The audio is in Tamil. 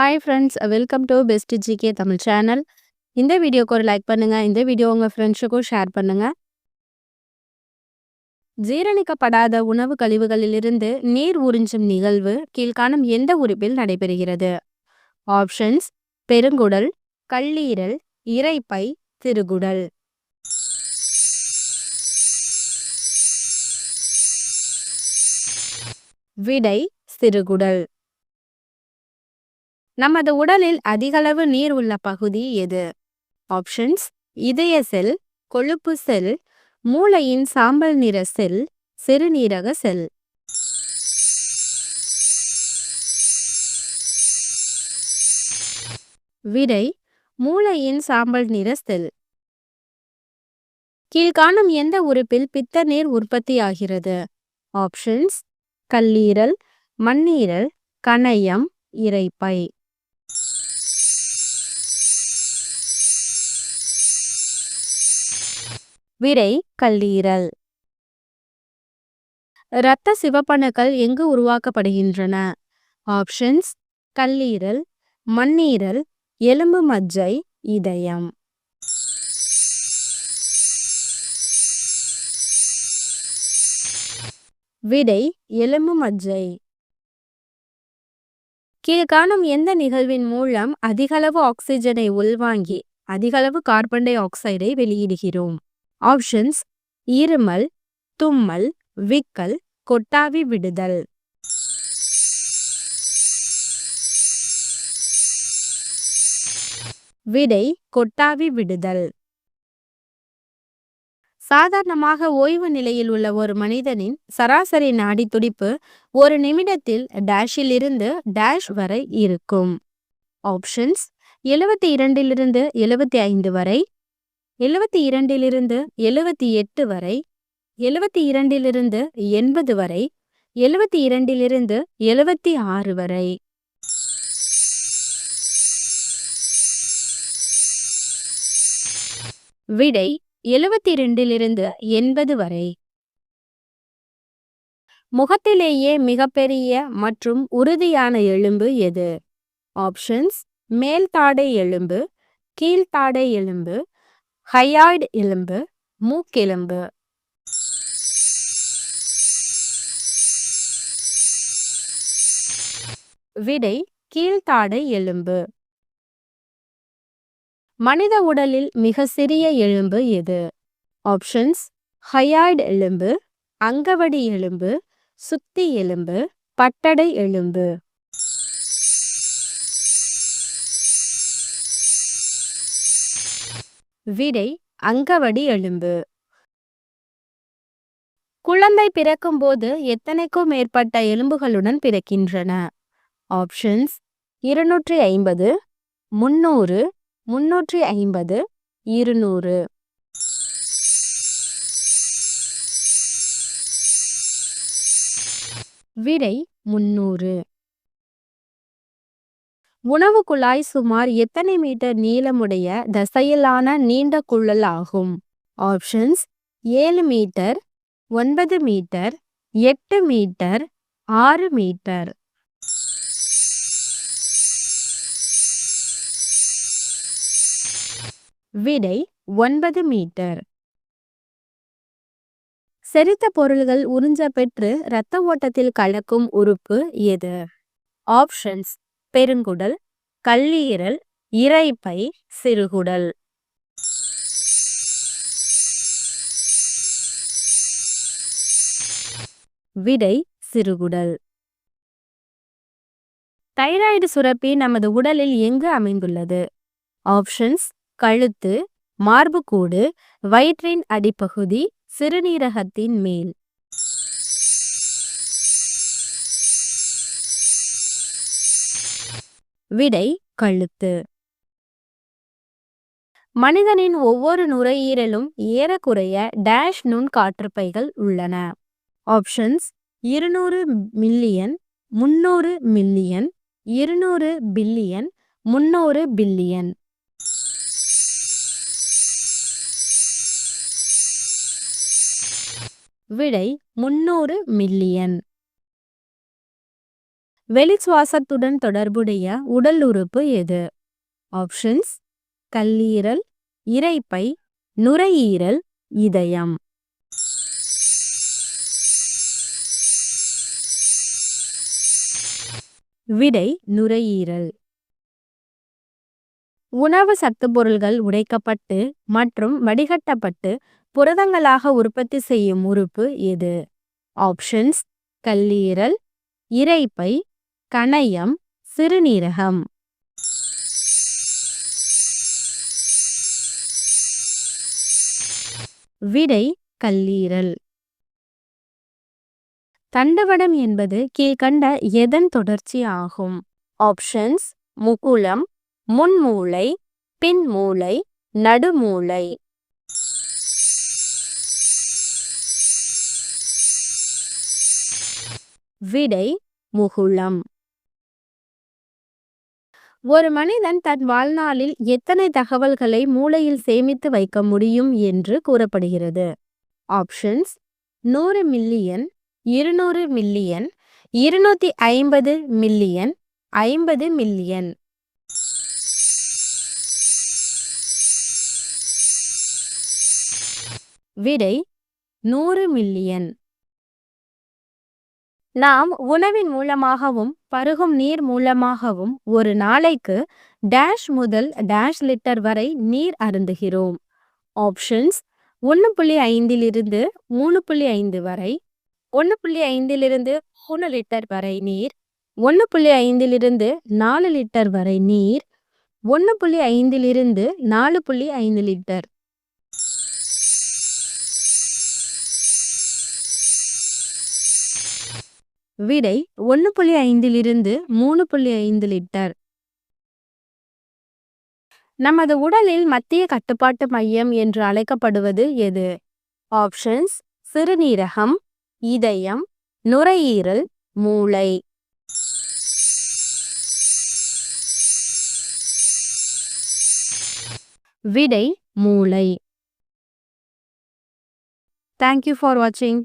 Hi friends welcome to best GK Tamil channel இந்த வீடியோக்கு ஒரு லைக் பண்ணுங்கள் இந்த வீடியோ உங்கள் ஃப்ரெண்ட்ஸுக்கும் ஷேர் பண்ணுங்கள் ஜீரணிக்கப்படாத உணவு கழிவுகளிலிருந்து நீர் உறிஞ்சும் நிகழ்வு கீழ்காணும் எந்த உறுப்பில் நடைபெறுகிறது? ஆப்ஷன்ஸ் பெருங்குடல் கல்லீரல் இரைப்பை திருகுடல். விடை சிறுகுடல். நமது உடலில் அதிகளவு நீர் உள்ள பகுதி எது? ஆப்ஷன்ஸ் இதய செல் கொழுப்பு செல் மூளையின் சாம்பல் நிற செல் சிறுநீரக செல் விடை மூளையின் சாம்பல் நிற செல் கீழ்காணும் எந்த உறுப்பில் பித்த நீர் உற்பத்தி ஆகிறது? ஆப்ஷன்ஸ் கல்லீரல் மண்ணீரல் கணையம் இரைப்பை. விரை கல்லீரல். இரத்த சிவப்பணுக்கள் எங்கு உருவாக்கப்படுகின்றன? ஆப்ஷன்ஸ் கல்லீரல் மண்ணீரல் எலும்பு மஜ்ஜை இதயம். விடை எலும்பு மஜ்ஜை. கீழ்காணும் எந்த நிகழ்வின் மூலம் அதிகளவு ஆக்சிஜனை உள்வாங்கி அதிகளவு கார்பன் டை ஆக்சைடை வெளியிடுகிறோம்? ஆப்ஷன்ஸ் இருமல் தும்மல் விக்கல் கொட்டாவி விடுதல். விடை கொட்டாவி விடுதல். சாதாரணமாக ஓய்வு நிலையில் உள்ள ஒரு மனிதனின் சராசரி நாடி துடிப்பு ஒரு நிமிடத்தில் டேஷில் இருந்து டேஷ் வரை இருக்கும். ஆப்ஷன்ஸ் எழுபத்தி இரண்டிலிருந்து எழுபத்தி ஐந்து வரை எழுபத்தி இரண்டிலிருந்து எழுபத்தி எட்டு வரை எழுபத்தி இரண்டிலிருந்து எண்பது வரை எழுபத்தி இரண்டிலிருந்து எழுபத்தி ஆறு வரை. விடை எழுபத்தி இரண்டிலிருந்து எண்பது வரை. முகத்திலேயே மிகப்பெரிய மற்றும் உறுதியான எலும்பு எது? ஆப்ஷன்ஸ் மேல் தாடை எலும்பு கீழ்த்தாடை எலும்பு ஹையாய்டு எலும்பு மூக்கெலும்பு. விடை கீழ்த்தாடை எலும்பு. மனித உடலில் மிக சிறிய எலும்பு எது? ஆப்ஷன்ஸ் ஹையாய்டு எலும்பு அங்கவடி எலும்பு சுத்தி எலும்பு பட்டடை எலும்பு. விடை அங்கவடி எலும்பு. குழந்தை பிறக்கும் போது எத்தனைக்கும் மேற்பட்ட எலும்புகளுடன் பிறக்கின்றன. ஆப்ஷன்ஸ் இருநூற்றி ஐம்பது முன்னூறு முன்னூற்றி ஐம்பது இருநூறு. விடை முன்னூறு உணவு குழாய் சுமார் எத்தனை மீட்டர் நீளமுடைய தசையிலான நீண்ட குழல் ஆகும்? ஆப்ஷன்ஸ் ஏழு மீட்டர் ஒன்பது மீட்டர் எட்டு மீட்டர் ஆறு மீட்டர். விடை ஒன்பது மீட்டர். செரித்த பொருள்கள் உறிஞ்ச பெற்று இரத்த ஓட்டத்தில் கலக்கும் உறுப்பு எது? ஆப்ஷன்ஸ் பெருங்குடல் கல்லீரல் இரைப்பை சிறுகுடல். விடை சிறுகுடல். தைராய்டு சுரப்பி நமது உடலில் எங்கு அமைந்துள்ளது? ஆப்ஷன்ஸ் கழுத்து மார்புக்கூடு வயிற்றின் அடிப்பகுதி சிறுநீரகத்தின் மேல். விடை கழுத்து. மனிதனின் ஒவ்வொரு நுரையீரலும் ஏறக்குறைய டேஷ் நுண் காற்றுப்பைகள் உள்ளன. ஆப்ஷன்ஸ் இருநூறு மில்லியன் முன்னூறு மில்லியன் இருநூறு பில்லியன் முன்னூறு பில்லியன். விடை முன்னூறு மில்லியன். வெளிச்சுவாசத்துடன் தொடர்புடைய உடல் உறுப்பு எது? ஆப்ஷன்ஸ் கல்லீரல் இரைப்பை நுரையீரல் இதயம். விடை நுரையீரல். உணவு சத்து பொருள்கள் உடைக்கப்பட்டு மற்றும் வடிகட்டப்பட்டு புரதங்களாக உற்பத்தி செய்யும் உறுப்பு எது? ஆப்ஷன்ஸ் கல்லீரல் இரைப்பை கணையம் சிறுநீரகம். விடை கல்லீரல். தண்டவடம் என்பது கீழ்கண்ட எதன் தொடர்ச்சி ஆகும்? ஆப்ஷன்ஸ் முகுளம் முன்மூளை பின்மூளை நடுமூளை. விடை முகுளம். ஒரு மனிதன் தன் வாழ்நாளில் எத்தனை தகவல்களை மூளையில் சேமித்து வைக்க முடியும் என்று கூறப்படுகிறது? ஆப்ஷன்ஸ் நூறு மில்லியன் இருநூறு மில்லியன் இருநூத்தி ஐம்பது மில்லியன் ஐம்பது மில்லியன். விடை நூறு மில்லியன். நாம் உணவின் மூலமாகவும் பருகும் நீர் மூலமாகவும் ஒரு நாளைக்கு டேஷ் முதல் டேஷ் லிட்டர் வரை நீர் அருந்துகிறோம். ஆப்ஷன்ஸ் ஒன்று புள்ளி ஐந்திலிருந்து மூணு புள்ளி ஐந்து வரை ஒன்று புள்ளி ஐந்திலிருந்து மூணு லிட்டர் வரை நீர் ஒன்று புள்ளி ஐந்திலிருந்து நாலு லிட்டர் வரை நீர் ஒன்று புள்ளி ஐந்திலிருந்து நாலு புள்ளி ஐந்து லிட்டர் விடை ஒன்று புள்ளி ஐந்திலிருந்து மூணு புள்ளி ஐந்து லிட்டர் நமது உடலில் மத்திய கட்டுப்பாட்டு மையம் என்று அழைக்கப்படுவது எது? ஆப்ஷன்ஸ் சிறுநீரகம் இதயம் நுரையீரல் மூளை. விடை மூளை. தேங்க்யூ ஃபார் வாட்சிங்